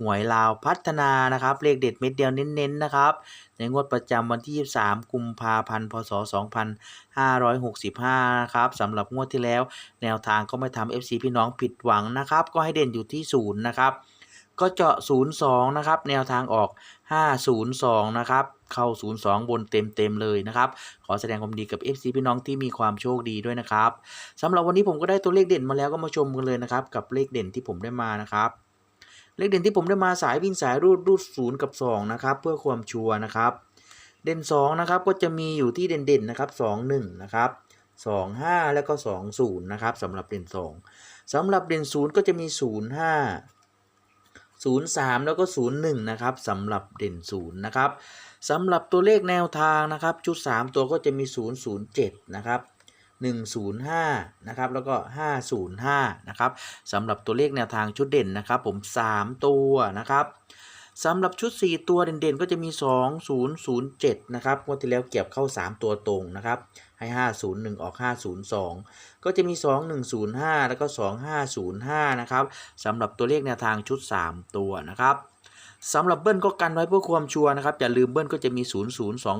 หวยลาวพัฒนานะครับ เลขเด็ดเม็ดเดียวเน้นๆนะครับ ในงวดประจำวันที่ 23 กุมภาพันธ์ พศ 2565 นะครับสำหรับงวดที่แล้ว แนวทางก็ไม่ทำ FC พี่น้องผิดหวังนะครับ ก็ให้เด่นอยู่ที่ 0 นะครับ ก็เจาะ 02 นะครับ แนวทางออก 502 นะครับ เข้า 02 บนเต็มๆเลยนะครับ ขอแสดงความดีกับ FC พี่น้องที่มีความโชคดีด้วยนะครับสำหรับวันนี้ผมก็ได้ตัวเลขเด่นมาแล้วก็มาชมกันเลยนะครับ กับเลขเด่นที่ผมได้มานะครับ เลขเด่นที่ผมได้มาสายวิ่งสายรูดรูดศูนย์กับ 2 นะครับ เพื่อความชัวร์นะครับ เด่น 2 นะครับก็จะมีอยู่ที่เด่นๆนะครับ2 1นะครับ2 5 แล้วก็ 2 0นะครับสำหรับเด่น 2สำหรับเด่น 0 ก็จะมี 0 5 0 3 แล้วก็ 0 1นะครับสำหรับเด่น 0 นะครับสำหรับตัวเลขแนวทางนะครับ ชุด 3 ตัวก็จะมี 0 0 7 นะครับ 105นะครับแล้วก็ 505นะครับสำหรับตัวเลขแนวทางชุดเด่นนะครับผม 3 ตัวนะครับสำหรับชุด 4 ตัวเด่นๆ ก็จะมี 2007 นะครับงวดที่แล้วเก็บเข้า 3 ตัวตรงนะครับ ให้ 501 ออก 502 ก็จะมี 2105 แล้วก็ 2505 นะครับสำหรับตัวเลขแนวทางชุด 3 ตัวนะครับ สำหรับเบิ้ลก็กันไว้เพื่อความชัวร์นะครับ อย่าลืมเบิ้ลก็จะมี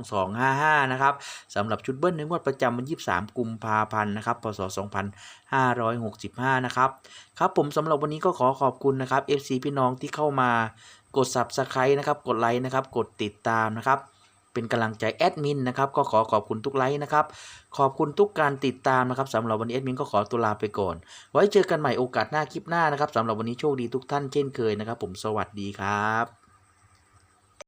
002255 นะครับสำหรับชุดเบิ้ลในงวดประจำวันที่23 กุมภาพันธ์นะครับ พศ 2565 นะครับ ครับผมสำหรับวันนี้ก็ขอขอบคุณนะครับ FC พี่น้องที่เข้ามากด Subscribe นะครับ กดไลค์นะครับ กดติดตามนะครับ เป็นกำลังใจแอดมินนะครับก็ขอขอบคุณทุกไลค์นะครับ ขอบคุณทุกการติดตามนะครับสำหรับวันนี้แอดมินก็ขอตัวลาไปก่อน ไว้เจอกันใหม่โอกาสหน้าคลิปหน้านะครับสำหรับวันนี้โชคดีทุกท่านเช่นเคยนะครับ ผมสวัสดีครับ